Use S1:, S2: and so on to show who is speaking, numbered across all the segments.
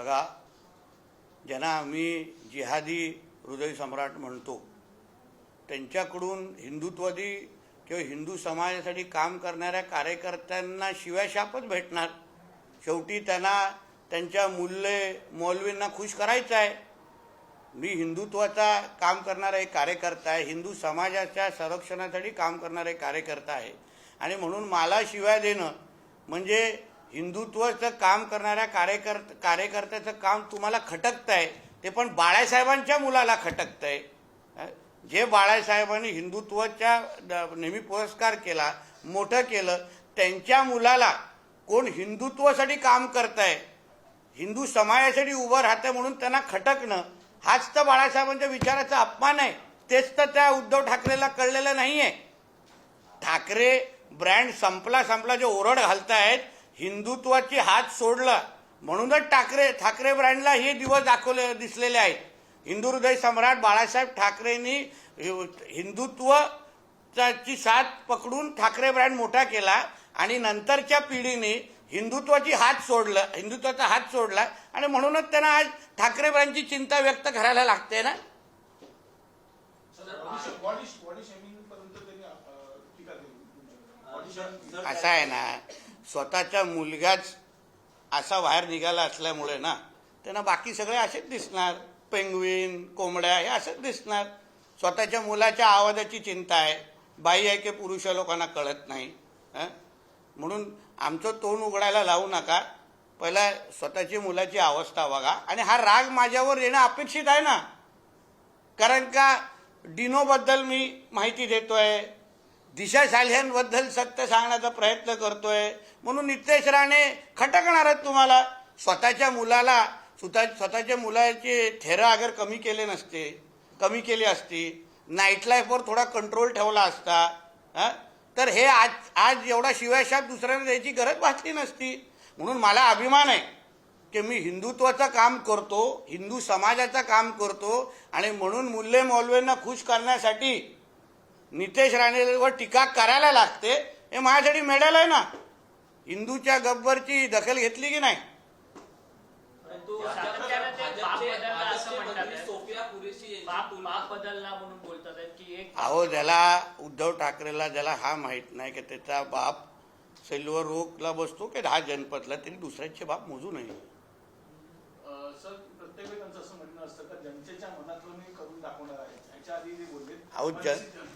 S1: बघा ज्यांना आम्ही जिहादी हृदय सम्राट म्हणतो त्यांच्याकडून हिंदुत्ववादी किंवा हिंदू समाजासाठी काम करणाऱ्या कार्यकर्त्यांना शिव्याशापच भेटणार. शेवटी त्यांना त्यांच्या मूल्य मौलवींना खुश करायचं आहे. मी हिंदुत्वाचा काम करणारा एक कार्यकर्ता आहे हिंदू समाजाच्या संरक्षणासाठी काम करणारा एक कार्यकर्ता आहे. आणि म्हणून मला शिवाय देणं म्हणजे हिंदुत्वाचं काम करणाऱ्या कार्यकर्त कार्यकर्त्याचं काम तुम्हाला खटकतं आहे ते पण बाळासाहेबांच्या मुलाला खटकतं आहे जे बाळासाहेबांनी हिंदुत्वाच्या द- नेहमी पुरस्कार केला मोठं केलं त्यांच्या मुलाला कोण हिंदुत्वासाठी काम करताय हिंदू समाजासाठी उभं राहतं म्हणून त्यांना खटकणं हाच तर बाळासाहेबांच्या विचाराचा अपमान आहे. तेच तर त्या उद्धव ठाकरेला कळलेलं नाहीये. ठाकरे ब्रँड संपला संपला जे ओरड घालतायत हिंदुत्वाची हात सोडला. म्हणूनच ठाकरे ठाकरे ब्रँडला हे दिवस दाखवले दिसलेले आहेत. हिंदू हृदय सम्राट बाळासाहेब ठाकरेंनी हिंदुत्वची साथ पकडून ठाकरे ब्रँड मोठा केला आणि नंतरच्या पिढीने हिंदुत्वाची हात सोडलं हिंदुत्वाचा हात सोडला आणि म्हणूनच त्यांना आज ठाकरे ब्रँडची चिंता व्यक्त करायला लागते ना? असं आहे ना. स्वतःच्या मुलगाच असा बाहेर निघाला असल्यामुळे ना त्यांना बाकी सगळे असेच दिसणार. पेंगवीन कोंबड्या हे असंच दिसणार. स्वतःच्या मुलाच्या आवाजाची चिंता आहे. बाई आहे की पुरुष लोकांना कळत नाही. म्हणून आमचं तोंड उघडायला लावू नका. पहिला स्वतःची मुलाची अवस्था बघा. आणि हा राग माझ्यावर येणं अपेक्षित आहे ना. कारण का डिनोबद्दल मी माहिती देतो आहे साल्ह्यांबद्दल सत्य सांगण्याचा प्रयत्न करतोय. म्हणून नितेश राणे खटकणारच तुम्हाला. स्वतःच्या मुलाला स्वतः स्वतःच्या मुलाचे थेरं अगर कमी केले नसते कमी केली असती नाईट लाईफवर थोडा कंट्रोल ठेवला असता तर हे आज आज एवढा शिवायशाप दुसऱ्याने द्यायची गरज भासली नसती. म्हणून मला अभिमान आहे की मी हिंदुत्वाचं काम करतो हिंदू समाजाचं काम करतो आणि म्हणून मुल्ले मौलवेंना खुश करण्यासाठी नितेश राणेवर टीका करायला लागते हे माझ्यासाठी मेडल आहे ना? हिंदूच्या गब्बरची दखल घेतली की नाही?
S2: परंतु सातत्यानं ते बाप बदलला असं म्हणतात. आहेत.
S3: सोफिया कुरेशी यांची
S2: बाप
S3: तुलना-
S2: बाप बदलला म्हणून बोलतात आहेत की एक
S1: अहो ज्याला उद्धव ठाकरेला ज्याला हा माहीत नाही की त्याचा बाप सिल्वर रोगला बसतो की दहा जनपदला तरी दुसऱ्याचे बाप मोजू नये.
S4: अं, सर प्रत्येक वेळी त्यांचं असं म्हणणं असतं का जनतेच्या मनातलं मी करून दाखवणार आहे? ह्याच्या आधी ते बोलले.
S1: अहो, जन-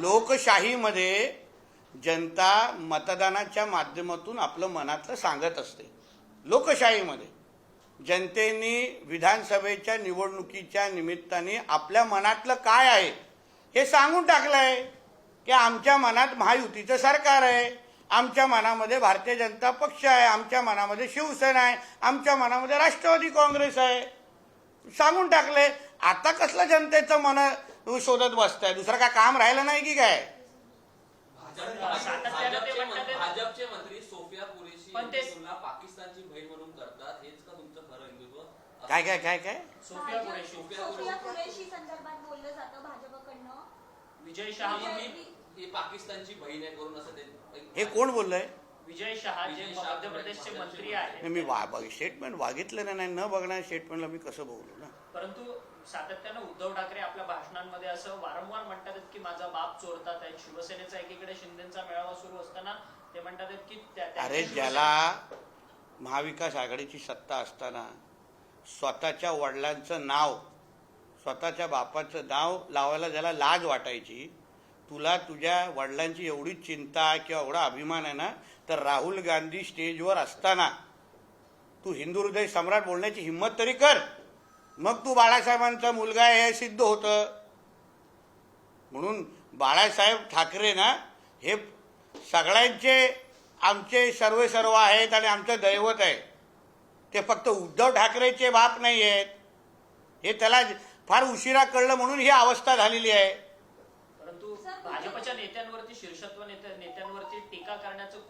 S1: लोकशाहीमध्ये जनता मतदानाच्या माध्यमातून आपलं मनातलं सांगत असते. लोकशाहीमध्ये जनतेने विधानसभेच्या निवडणुकीच्या निमित्ताने आपल्या मनातलं काय आहे हे सांगून टाकलं आहे की आमच्या मनात महायुतीचं सरकार आहे. आमच्या मनामध्ये भारतीय जनता पक्ष आहे. आमच्या मनामध्ये शिवसेना आहे. आमच्या मनामध्ये राष्ट्रवादी काँग्रेस आहे. सांगून टाकले आता कसलं जनतेचं मन शोधत बसताय. दुसरं काय काम राहिलं नाही की काय?
S3: भाजप-
S2: सातत्यानं ते
S3: भाजपचे
S2: म्हणतात
S3: मंत्री-
S2: ते-
S3: भाजपचे मंत्री सोफिया कुरेशी
S2: पण ते-
S3: यांची तुलना पाकिस्तानची बहीण म्हणून करतात. हेच का तुमचं खरं हिंदुत्व
S1: काय काय काय काय?
S2: सोफिया कुरेशी
S5: सोफिया कुरेशी. संदर्भात बोललं जातं भाजपकडनं.
S2: विजय शहा
S3: ही-
S2: म्हणून?
S3: ही- ही पाकिस्तानची बहीण आहे करून असं ते
S1: हे कोण बोललंय?
S2: विजय शहा जे
S3: विजय शहा
S2: मध्य प्रदेशचे मंत्री
S3: मंत्री.
S2: आहेत.
S1: हे मी वा स्टेटमेंट वागितलं नाही. न बघणार स्टेटमेंटला मी कसं बोलू ना?
S2: परंतु सातत्यानं उद्धव ठाकरे आपल्या भाषणांमध्ये असं वारंवार म्हणतात की माझा बाप चोरतात आहेत. शिवसेनेचा एकीकडे शिंदेचा मेळावा सुरू असताना ते म्हणतात की
S1: अरे ज्याला महाविकास आघाडीची सत्ता असताना स्वतःच्या वडिलांचं नाव स्वतःच्या बापाचं नाव लावायला ज्याला लाज वाटायची तुला तुझ्या वडिलांची एवढी चिंता किंवा एवढा अभिमान आहे ना तर राहुल गांधी स्टेजवर असताना तू हिंदू हृदय सम्राट बोलण्याची हिंमत तरी कर. मग तू बाळासाहेबांचा मुलगा आहे हे सिद्ध होतं. म्हणून बाळासाहेब ठाकरे ना हे सगळ्यांचे आमचे सर्व सर्व आहेत आणि आमचं दैवत आहे. ते फक्त उद्धव ठाकरेचे बाप नाही आहेत. हे त्याला फार उशिरा कळलं म्हणून ही अवस्था झालेली आहे.
S2: परंतु भाजपच्या नेत्यांवरती शीर्षत्व नेत्यांवरती टीका करण्याचं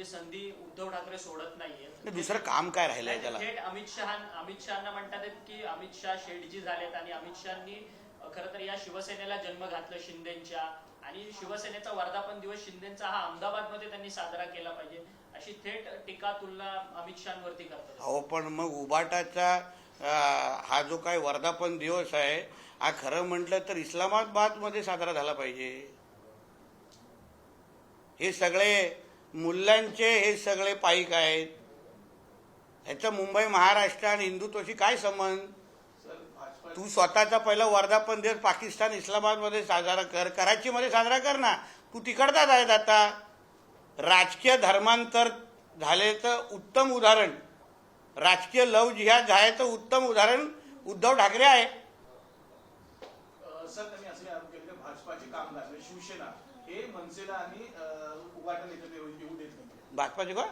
S2: म्हणजे संधी उद्धव ठाकरे सोडत नाहीये.
S1: दुसरं काम काय राहिलंय त्याला?
S2: थेट अमित शहा अमित शहाना म्हणतात की अमित शहा शेठजी झालेत आणि अमित शहानी खर तर या शिवसेनेला जन्म घातलं शिंदेच्या. आणि शिवसेनेचा वर्धापन दिवस शिंदेचा हा अहमदाबादमध्ये त्यांनी साजरा केला पाहिजे अशी थेट टीका तुलना अमित शहावरती करतात.
S1: अहो पण मग उबाटाचा हा जो काय वर्धापन दिवस आहे हा खरं म्हटलं तर इस्लामाबादमध्ये साजरा झाला पाहिजे. हे सगळे मुलांचे हे सगळे पाईक आहेत. ह्याचं मुंबई महाराष्ट्र आणि हिंदुत्वाशी काय संबंध? तू स्वतःचा पहिला वर्धापन दिवस पाकिस्तान इस्लामाबादमध्ये साजरा कर कराचीमध्ये साजरा कर ना. तू तिकडचाच आहेत आता राजकीय धर्मांतर झालेचं उत्तम उदाहरण. राजकीय लव जिहाद झाल्याचं उत्तम उदाहरण उद्धव ठाकरे आहे.
S4: भाजपाचे कामगार म्हणजे शिवसेना हे मनसेला आणि
S1: भाजपाचे का?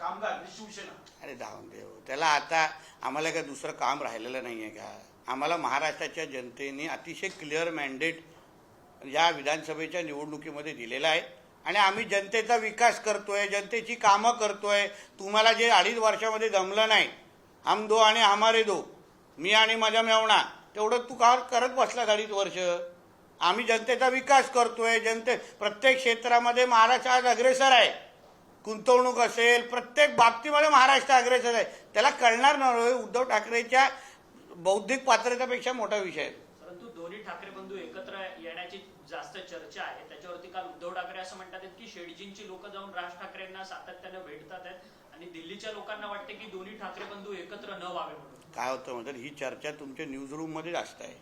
S4: कामगार म्हणजे शिवसेना.
S1: अरे जाऊन देव त्याला आता आम्हाला काय दुसरं काम राहिलेलं नाही आहे का? आम्हाला महाराष्ट्राच्या जनतेने अतिशय क्लिअर मॅन्डेट या विधानसभेच्या निवडणुकीमध्ये दिलेला आहे. आणि आम्ही जनतेचा विकास करतोय जनतेची कामं करतोय. तुम्हाला जे अडीच वर्षामध्ये जमलं नाही हम दो आणि हमारे दो मी आणि माझ्या मेवणा तेवढं तू का करत बसलास अडीच वर्ष? आम्ही जनतेचा विकास करतोय जनते प्रत्येक क्षेत्रामध्ये महाराष्ट्र आज अग्रेसर आहे. गुंतवणूक असेल प्रत्येक बाबतीमध्ये महाराष्ट्र अग्रेसर आहे. त्याला कळणार नाही उद्धव ठाकरेच्या बौद्धिक पात्रतेपेक्षा मोठा विषय आहे.
S2: परंतु दोन्ही ठाकरे बंधू एकत्र येण्याची जास्त चर्चा आहे. त्याच्यावरती काल उद्धव ठाकरे असं म्हणतात की शेडजींची लोक जाऊन राज ठाकरेंना सातत्यानं भेटतात आहेत. आणि दिल्लीच्या लोकांना वाटते की दोन्ही ठाकरे बंधू एकत्र न व्हावे म्हणून.
S1: काय होतं म्हणजे ही चर्चा तुमच्या न्यूज रूममध्ये जास्त आहे.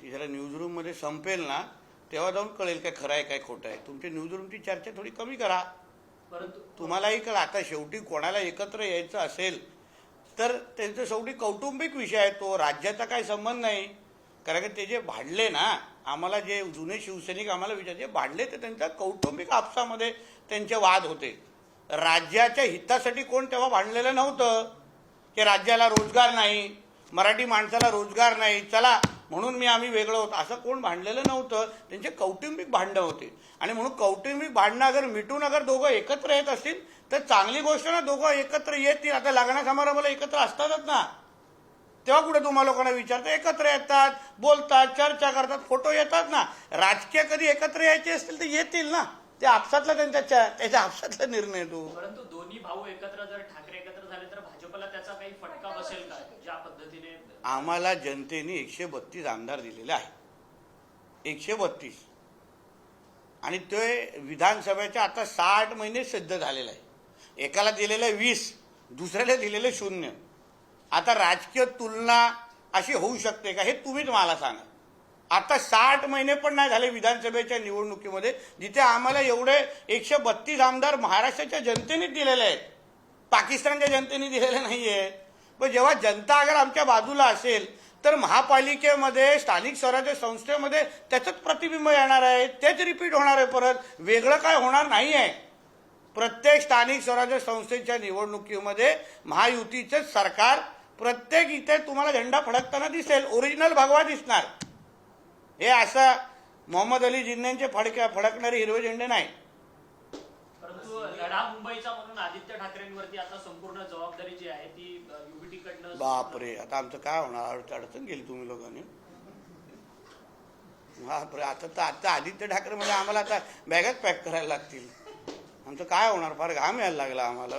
S1: ती जरा न्यूज रूममध्ये संपेल ना तेव्हा जाऊन कळेल काय खरं आहे काय खोटं आहे. तुमच्या न्यूज रूमची चर्चा थोडी कमी करा.
S2: परंतु
S1: तुम्हालाही कळ आता शेवटी कोणाला एकत्र यायचं असेल तर त्यांचं शेवटी कौटुंबिक विषय आहे तो राज्याचा काही संबंध नाही. कारण की ते जे भांडले ना आम्हाला जे जुने शिवसैनिक आम्हाला विचार जे भांडले ते त्यांच्या कौटुंबिक आपसामध्ये त्यांचे वाद होते. राज्याच्या हितासाठी कोण तेव्हा भांडलेलं नव्हतं की राज्याला रोजगार नाही मराठी माणसाला रोजगार नाही चला म्हणून मी आम्ही वेगळं होतो. असं कोण भांडलेलं नव्हतं. त्यांचे कौटुंबिक भांडणं होते. आणि म्हणून कौटुंबिक भांडणं अगर मिटून अगर दोघं एकत्र येत असतील तर चांगली गोष्ट ना दोघं एकत्र येतील. आता लग्न समारंभाला एकत्र असतातच ना. तेव्हा कुठे तुम्हा लोकांना विचारतं? एकत्र येतात बोलतात चर्चा करतात फोटो येतात ना. राजकीय कधी एकत्र यायचे असतील तर येतील ना. ते आपसातला त्यांच्या त्याच्या आपसातला निर्णय तो.
S2: परंतु दोन्ही भाऊ एकत्र जर ठाकरे एकत्र झाले तर भाजपला त्याचा काही फटका बसेल का? ज्या पद्धतीने
S1: आम्हाला जनतेने एकशे बत्तीस आमदार दिलेले आहे एकशे बत्तीस. आणि ते विधानसभेच्या आता साठ महिने सिद्ध झालेलं आहे. एकाला दिलेलं आहे वीस दुसऱ्याला दिलेलं शून्य. आता राजकीय तुलना अशी होऊ शकते का हे तुम्हीच मला सांगा. आता साठ महिने पण नाही झाले विधानसभेच्या निवडणुकीमध्ये जिथे आम्हाला एवढे एकशे बत्तीस आमदार महाराष्ट्राच्या जनतेनेच दिलेले आहेत. पाकिस्तानच्या जनतेने दिलेले नाही आहेत पण जेव्हा जनता अगर आमच्या बाजूला असेल तर महापालिकेमध्ये स्थानिक स्वराज्य संस्थेमध्ये त्याचंच प्रतिबिंब येणार आहे तेच रिपीट होणार आहे परत. वेगळं काय होणार नाही आहे प्रत्येक स्थानिक स्वराज्य संस्थेच्या निवडणुकीमध्ये महायुतीचेच सरकार प्रत्येक इथे तुम्हाला झेंडा फडकताना दिसेल. ओरिजिनल भगवा दिसणार. हे असं मोहम्मद अली जिन्ह्यांचे फडक्या फडकणारे हिरवे झेंडे नाही.
S2: परंतु लढा मुंबईचा म्हणून आदित्य ठाकरेंवरती आता संपूर्ण जबाबदारी जी आहे ती
S1: बापरे आता आमचं काय होणार? अडचण अडचण गेली तुम्ही लोकांनी. बापरे आता तर आता आदित्य ठाकरे म्हणजे आम्हाला आता बॅगच पॅक करायला लागतील. आमचं काय होणार? फार घाम यायला लागला आम्हाला.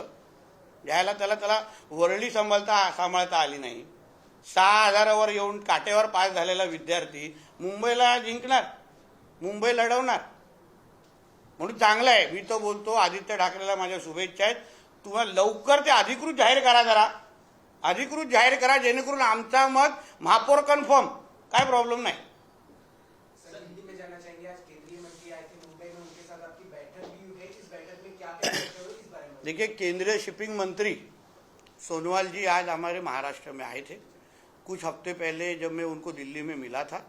S1: यायला त्याला त्याला वरळी सांभाळता सांभाळता आली नाही. सहा हजारावर येऊन काटेवर पास झालेला विद्यार्थी मुंबईला जिंकणार. मुंबई लढवणार. म्हणून चांगलं आहे. मी तो बोलतो आदित्य ठाकरेला माझ्या शुभेच्छा आहेत. तुम्हाला लवकर ते अधिकृत जाहीर करा जरा. अधिकृत जाहीर करा जेणेकरून आमचा मत महापौर कन्फर्म. काय प्रॉब्लेम नाही. देखिए केंद्रीय शिपिंग मंत्री सोनवाल जी आज हमारे महाराष्ट्र में आए थे। कुछ हफ़्ते पहले जब मैं उनको दिल्ली में मिला था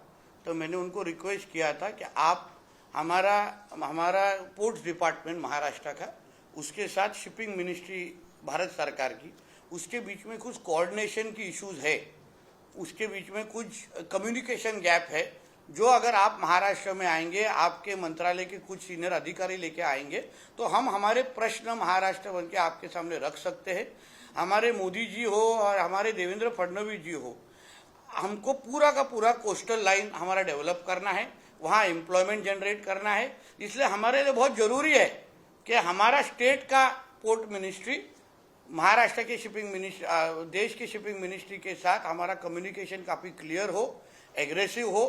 S1: तो मैंने उनको रिक्वेस्ट किया था कि आप हमारा हमारा पोर्ट्स डिपार्टमेंट महाराष्ट्र का उसके साथ शिपिंग मिनिस्ट्री भारत सरकार की उसके बीच में कुछ कोऑर्डिनेशन की इश्यूज़ है, उसके बीच में कुछ कम्युनिकेशन गैप है, जो अगर आप महाराष्ट्र में आएँगे, आपके मंत्रालय के कुछ सीनियर अधिकारी लेके आएँगे तो हम हमारे प्रश्न महाराष्ट्र बन के आपके सामने रख सकते हैं। हमारे मोदी जी हो और हमारे देवेंद्र फडणवीस जी हो, हमको पूरा का पूरा कोस्टल लाइन हमारा डेवलप करना है, वहाँ एम्प्लॉयमेंट जनरेट करना है। इसलिए हमारे लिए बहुत ज़रूरी है कि हमारा स्टेट का पोर्ट मिनिस्ट्री महाराष्ट्र के शिपिंग मिनिस्ट्री देश के शिपिंग मिनिस्ट्री के साथ हमारा कम्युनिकेशन काफ़ी क्लियर हो एग्रेसिव हो।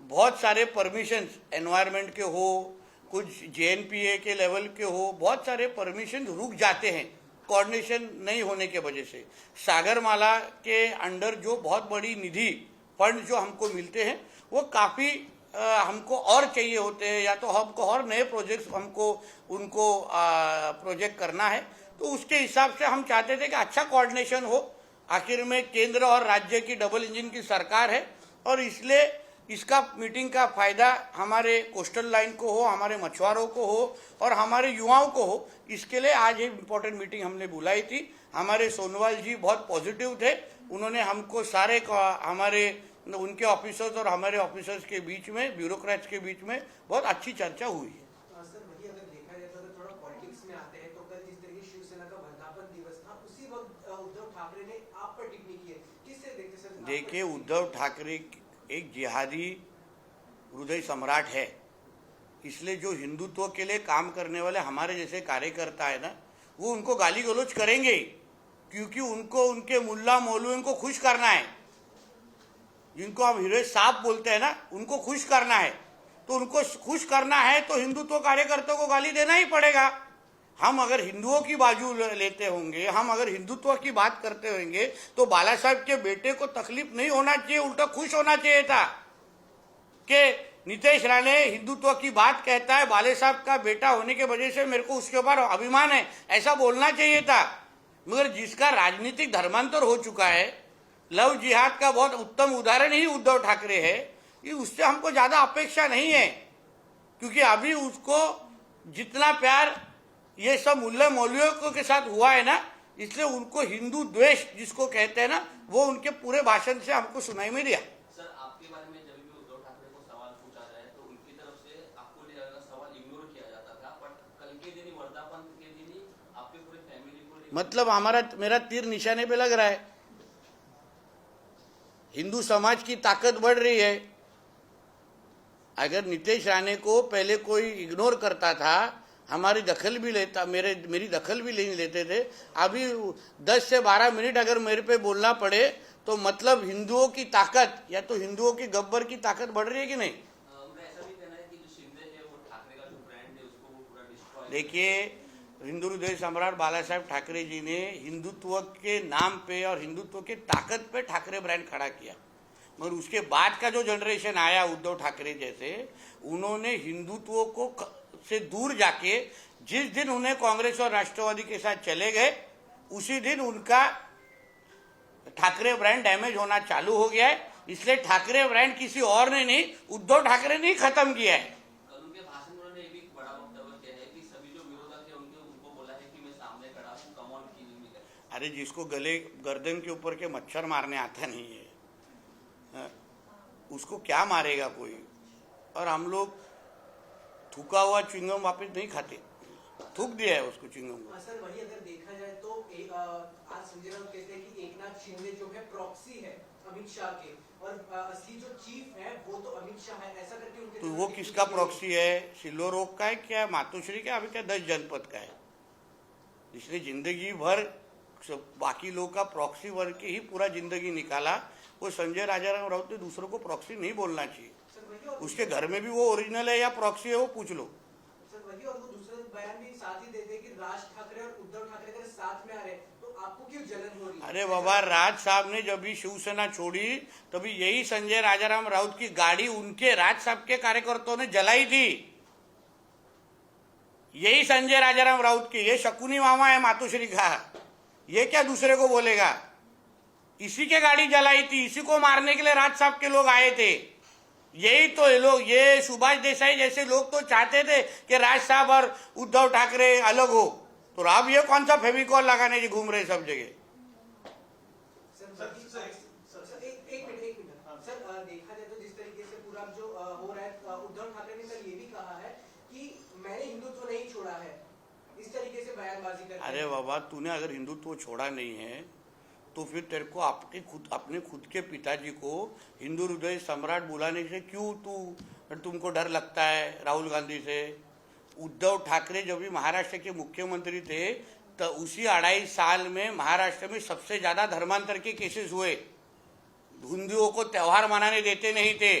S1: बहुत सारे परमिशंस एनवायरनमेंट के हो, कुछ जेएनपीए के लेवल के हो, बहुत सारे परमिशन रुक जाते हैं कोऑर्डिनेशन नहीं होने के वजह से। सागरमाला के अंडर जो बहुत बड़ी निधि फंड जो हमको मिलते हैं, वो काफ़ी हमको और चाहिए होते हैं, या तो हमको और नए प्रोजेक्ट्स हमको, उनको प्रोजेक्ट करना है। तो उसके हिसाब से हम चाहते थे कि अच्छा कोऑर्डिनेशन हो। आखिर में केंद्र और राज्य की डबल इंजन की सरकार है और इसलिए इसका मीटिंग का फ़ायदा हमारे कोस्टल लाइन को हो, हमारे मछुआरों को हो और हमारे युवाओं को हो, इसके लिए आज एक इम्पोर्टेंट मीटिंग हमने बुलाई थी। हमारे सोनवाल जी बहुत पॉजिटिव थे। उन्होंने हमको सारे हमारे, उनके ऑफिसर्स और हमारे ऑफिसर्स के बीच में ब्यूरोक्रेट्स के बीच में बहुत अच्छी चर्चा हुई है
S6: अ, सर वही अगर देखा जाए तो अगर थोड़ा पॉलिटिक्स में आते हैं तो कल जिस तरीके शिवसेना का वर्धापन दिवस था उसी वक्त अ, उद्धव ठाकरे ने आप पर टिप्पणी की है किससे देखते सर आप
S1: देखिए उद्धव ठाकरे एक जिहादी हृदय सम्राट है। इसलिए जो हिंदुत्व के लिए काम करने वाले हमारे जैसे कार्यकर्ता है ना, वो उनको गाली गलोच करेंगे, क्योंकि उनको, उनके मुल्ला मौलवियों को खुश करना है। जिनको हम हीरो साहब बोलते हैं ना, उनको खुश करना है। तो उनको खुश करना है तो हिंदुत्व कार्यकर्ताओं को गाली देना ही पड़ेगा। हम अगर हिंदुओं की बाजू लेते होंगे, हम अगर हिंदुत्व की बात करते होंगे तो बाला साहब के बेटे को तकलीफ़ नहीं होना चाहिए, उल्टा खुश होना चाहिए था। कि नीतीश राणे हिंदुत्व की बात कहता है बाले साहब का बेटा होने के वजह से मेरे को उसके ऊपर अभिमान है, ऐसा बोलना चाहिए था। मगर जिसका राजनीतिक धर्मांतर हो चुका है, लव जिहाद का बहुत उत्तम उदाहरण ही उद्धव ठाकरे है, ये उससे हमको ज़्यादा अपेक्षा नहीं है। क्योंकि अभी उसको जितना प्यार ये सब मुल्ला मौलवियों के साथ हुआ है ना इसलिए उनको हिंदू द्वेष जिसको कहते हैं ना वो उनके पूरे भाषण से हमको सुनाई में दिया।
S3: सर आपके बारे में जब भी उद्धव ठाकरे को सवाल पूछा जाए तो उनकी तरफ़ से आपको सवाल इग्नोर किया जाता था बट कल के दिन वर्धापन के दिन आपके पूरे फैमिली को
S1: मतलब हमारा मेरा तीर निशाने पे लग रहा है। हिंदू समाज की ताकत बढ़ रही है। अगर नीतीश राणे को पहले कोई इग्नोर करता था हमारी दखल भी लेता, मेरे, मेरी दखल भी नहीं लेते थे। अभी 10 से 12 मिनट अगर मेरे पे बोलना पड़े तो मतलब हिंदुओं की ताकत, या तो हिंदुओं की गब्बर की ताकत बढ़ रही है कि नहीं? देखिए हिंदू हृदय सम्राट बाला साहेब ठाकरे जी ने हिंदुत्व के नाम पे और हिंदुत्व के ताकत पे ठाकरे ब्रांड खड़ा किया। मगर उसके बाद का जो जनरेशन आया, उद्धव ठाकरे जैसे, उन्होंने हिंदुत्व क- से दूर जाके जिस दिन उन्हें कांग्रेस और राष्ट्रवादी के साथ चले गए उसी दिन उनका ठाकरे ब्रांड डैमेज होना चालू हो गया है। इसलिए ठाकरे ब्रांड किसी और ने नहीं उद्धव ठाकरे ने खत्म किया है। अरे जिसको गले गर्दन के ऊपर के मच्छर मारने आता नहीं है। हाँ, उसको क्या मारेगा कोई? और हम लोग थूका हुआ च्युइंगम वापस नहीं खाते। थूक दिया है उसको च्युइंगम को।
S6: हाँ, सर वही अगर देखा जाए तो एक, अ, आज कहते हैं कि एकनाथ शिंदे जो है प्रॉक्सी है अमित शाह के। और असली जो चीफ है वो तो अमित शाह है। ऐसा करके उनके
S1: तो वो किसका प्रॉक्सी है? सिल्लो रोग का है क्या? मातोश्री का अभी क्या दस जनपद का है? इसलिए ज़िंदगी भर सब- बाकी लोग का प्रॉक्सी बन के ही पूरा ज़िंदगी निकाला वो संजय राजाराम राउत ने दूसरों को प्रॉक्सी नहीं बोलना चाहिए। उसके घर में भी वो ओरिजिनल है या प्रॉक्सी है वो पूछ लो।
S6: सर वही और वो दूसरा बयान भी साथ ही देते हैं कि राज ठाकरे और उद्धव ठाकरे अगर साथ में आ रहे हैं, तो आपको क्यों जलन हो रही है?
S1: अरे बाबा राज साहब ने जब भी शिवसेना छोड़ी तभी यही संजय राजाराम राउत की गाड़ी उनके राज साहब के कार्यकर्ताओं ने जलाई थी। यही संजय राजाराम राउत की ये शकुनी मामा है मातुश्री का। ये क्या दूसरे को बोलेगा? इसी के गाड़ी जलाई थी इसी को मारने के लिए राज साहब के लोग आए थे। यही तो ये लोग ये सुभाष देसाई जैसे लोग तो चाहते थे कि राज साहब और उद्धव ठाकरे अलग हो। तो आप ये कौन सा फेविकॉल लगाने की घूम रहे सब जगह?
S6: सर
S4: सर,
S6: वही-
S4: सर,
S6: सर, सर, एक एक मिनट एक मिनट सर देखा जाए तो जिस तरीके से पूरा जो रहा उद्धव ठाकरे ने कल ये भी कहा है कि मैंने हिंदुत्व नहीं छोड़ा है। इस तरीके से बयानबाजी करते
S1: अरे बाबा तूने अगर हिंदुत्व छोड़ा नहीं है तो फिर तेरे को अपने खुद अपने खुद के पिताजी को हिंदू हृदय सम्राट बुलाने से क्यों तू तुमको डर लगता है राहुल गांधी से? उद्धव ठाकरे जब भी महाराष्ट्र के मुख्यमंत्री थे तो उसी अढ़ाई साल में महाराष्ट्र में सबसे ज़्यादा धर्मांतर के केसेस हुए। हिंदुओं को त्योहार मनाने देते नहीं थे।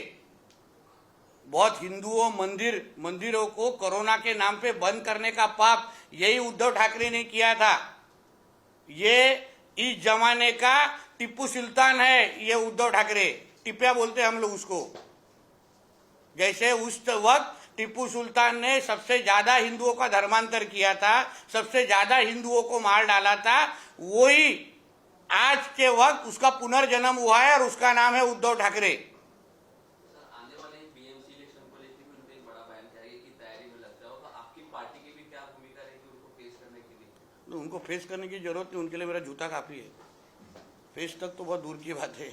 S1: बहुत हिंदुओं मंदिर, मंदिरों को कोरोना के नाम पे बंद करने का पाप यही उद्धव ठाकरे ने किया था। ये इस जमाने का टिप्पू सुल्तान है, ये उद्धव ठाकरे। टिप्या बोलते हैं हम लोग उसको। जैसे उस वक्त टिप्पू सुल्तान ने सबसे ज़्यादा हिंदुओं का धर्मांतर किया था, सबसे ज़्यादा हिंदुओं को मार डाला था, वही आज के वक्त उसका पुनर्जन्म हुआ है और उसका नाम है उद्धव ठाकरे।
S3: तो उनको फेस करने की
S1: जरूरत नहीं उनके लिए मेरा जूता काफी है। फेस तक तो बहुत दूर की बात है।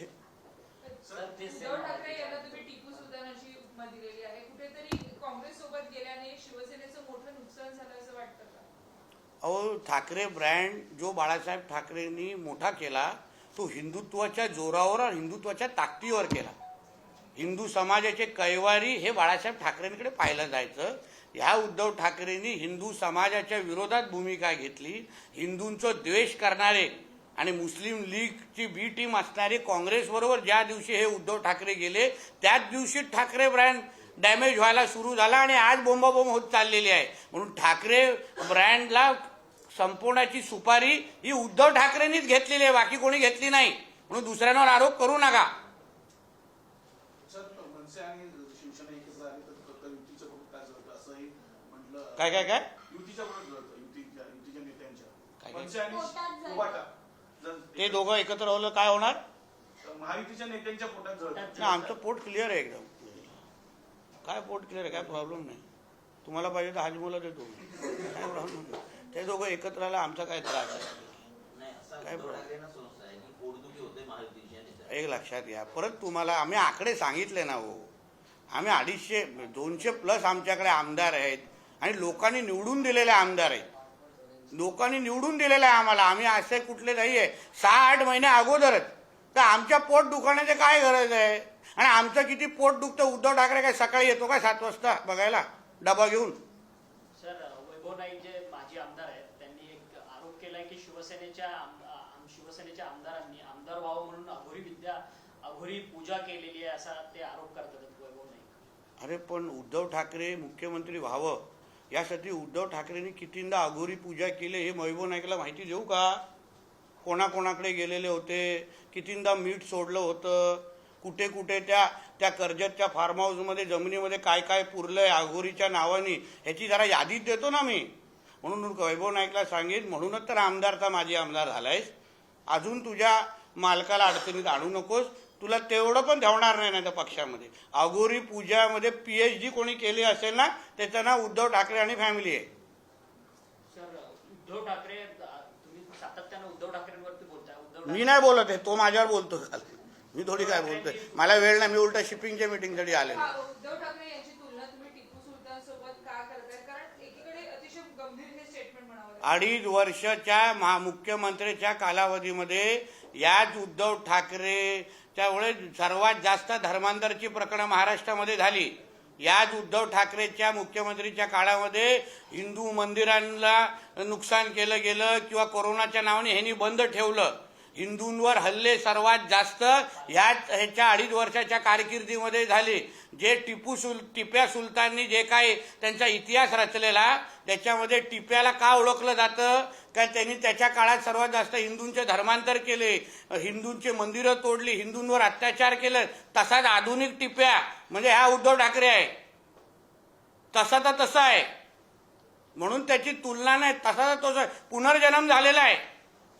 S7: उद्धव ठाकरे यांना तुम्ही टिपू सुलतानाची उपमा दिलेली आहे. कुठेतरी काँग्रेस सोबत गेल्याने शिवसेनेचं मोठं नुकसान झालं असं वाटतं का?
S1: अहो ठाकरे ब्रँड जो बाळासाहेब ठाकरेंनी मोठा केला तो हिंदुत्वाच्या जोरावर आणि हिंदुत्वाच्या ताकदीवर केला. हिंदू समाजाचे कैवारी हे बाळासाहेब ठाकरेंकडे पाहिलं जायचं. ह्या उद्धव ठाकरेंनी हिंदू समाजाच्या विरोधात भूमिका घेतली. हिंदूंचं द्वेष करणारे आणि मुस्लिम लीगची बी टीम असणारे काँग्रेसबरोबर ज्या दिवशी हे उद्धव ठाकरे गेले त्याच दिवशी ठाकरे ब्रँड डॅमेज व्हायला सुरू झाला आणि आज बोंबाबोंब होत चाललेली आहे. म्हणून ठाकरे ब्रँडला संपवण्याची सुपारी ही उद्धव ठाकरेंनीच घेतलेली आहे बाकी कोणी घेतली नाही. म्हणून दुसऱ्यांवर आरोप करू नका
S4: सर मनसे आणि शिवसेना एकत्र आले तर फक्त युतीचं कुठं काय जळतं असंही म्हटलं
S1: काय काय काय?
S4: युतीच्या कुठं जळतं युतीच्या युतीच्या
S1: काय
S4: नेत्यांच्या.
S1: काय?
S4: मनसे आणि
S5: पोटात जळतं.
S4: उभाटा. जर-
S1: ते दोघं एकत्र राहिलं काय होणार?
S4: महायुतीच्या नेत्यांच्या पोटात जळतं
S1: नाही आमचं पोट क्लिअर आहे एकदम. काय पोट क्लिअर आहे काय प्रॉब्लेम नाही. तुम्हाला पाहिजे तर हाजमोला देतो. काय प्रॉब्लेम नाही. ते दोघं एकत्र आला आमचा काय त्रास आहे?
S8: नाही असं
S1: काय
S8: उद्धव
S1: बोला?
S8: ठाकरेंना संस्था आहे की पोटदुखी होते महायुतीची आणि त्याच्यात.
S1: एक लक्षात घ्या. परत तुम्हाला आम्ही आकडे सांगितले ना हो. आम्ही अडीचशे दोनशे प्लस आमच्याकडे आमदार आहेत. आणि लोकांनी निवडून दिलेले आमदार आहेत. लोकांनी निवडून दिलेले आहे आम्हाला. आम्ही असे कुठले नाही आहे सहा आठ महिने अगोदरच. तर आमच्या पोट दुखाण्याची काय गरज आहे? आणि आमचं किती पोट दुखतं? उद्धव ठाकरे काय सकाळी येतो का सात वाजता बघायला? डबा घेऊन.
S2: सर वैभव नाईक जे माजी आमदार आहेत त्यांनी एक आरोप केलाय की शिवसेनेच्या शिवसेनेच्या आमदारांनी आमदार व्हावं म्हणून अघोरी विद्या अघोरी पूजा केलेली आहे असा ते आरोप करतात वैभव नाईक.
S1: अरे पण उद्धव ठाकरे मुख्यमंत्री व्हावं. यासाठी उद्धव ठाकरेंनी कितींदा अघोरी पूजा केली हे वैभव नाईकला माहिती देऊ का? कोणाकोणाकडे गेलेले होते? कितींदा मीठ सोडलं होतं? कुठे कुठे त्या त्या कर्जतच्या फार्म हाऊसमध्ये जमिनीमध्ये काय काय पुरलंय अघोरीच्या नावाने? ह्याची जरा यादीच देतो ना मी. म्हणून वैभव नाईकला सांगेन म्हणूनच तर आमदारचा माझी आमदार झालायस. अजून तुझ्या मालकाला अडचणीत आणू नकोस. तुला तेवढं पण ठेवणार नाही ना त्या पक्षामध्ये. अघोरी पूजामध्ये पीएच डी कोणी केली असेल ना त्याचं नाव उद्धव ठाकरे आणि फॅमिली आहे.
S2: सर उद्धव ठाकरे अ, तुम्ही सातत्यानं उद्धव ठाकरेंवरती बोलताय. उद्धव
S1: मी नाही बोलत आहे तो माझ्यावर बोलतो काल. मी थोडी काय बोलतोय. मला वेळ नाही मी उलटा शिपिंगच्या मिटिंगसाठी आलेलो
S7: हा, उद्धव ठाकरे यांची तुलना तुम्ही टिपू सुलतान सोबत का करताय कारण एकीकडे अतिशय गंभीर हे स्टेटमेंट म्हणावं लागेल.
S1: अडीच वर्षाच्या महा मुख्यमंत्र्याच्या कालावधीमध्ये याच उद्धव ठाकरे त्यामुळे सर्वात जास्त धर्मांतरची प्रकरणं महाराष्ट्रामध्ये झाली. याच उद्धव ठाकरेच्या मुख्यमंत्रीच्या काळामध्ये हिंदू मंदिरांना नुकसान केलं गेलं किंवा कोरोनाच्या नावाने ह्यांनी बंद ठेवलं. हिंदूंवर हल्ले सर्वात जास्त ह्याच ह्याच्या अडीच वर्षाच्या कारकिर्दीमध्ये झाले. जे टिपू सुल टिप्या सुलताननी जे काही त्यांचा इतिहास रचलेला त्याच्यामध्ये टिप्याला का ओळखलं जातं? कारण त्यांनी त्याच्या काळात सर्वात जास्त हिंदूंचे धर्मांतर केले? हिंदूंचे मंदिरं तोडली हिंदूंवर अत्याचार केलं. तसाच आधुनिक टिप्या म्हणजे हा उद्धव ठाकरे आहे. तसा तर तसा आहे. म्हणून त्याची तुलना नाही. तसा तर तसा पुनर्जन्म झालेला आहे.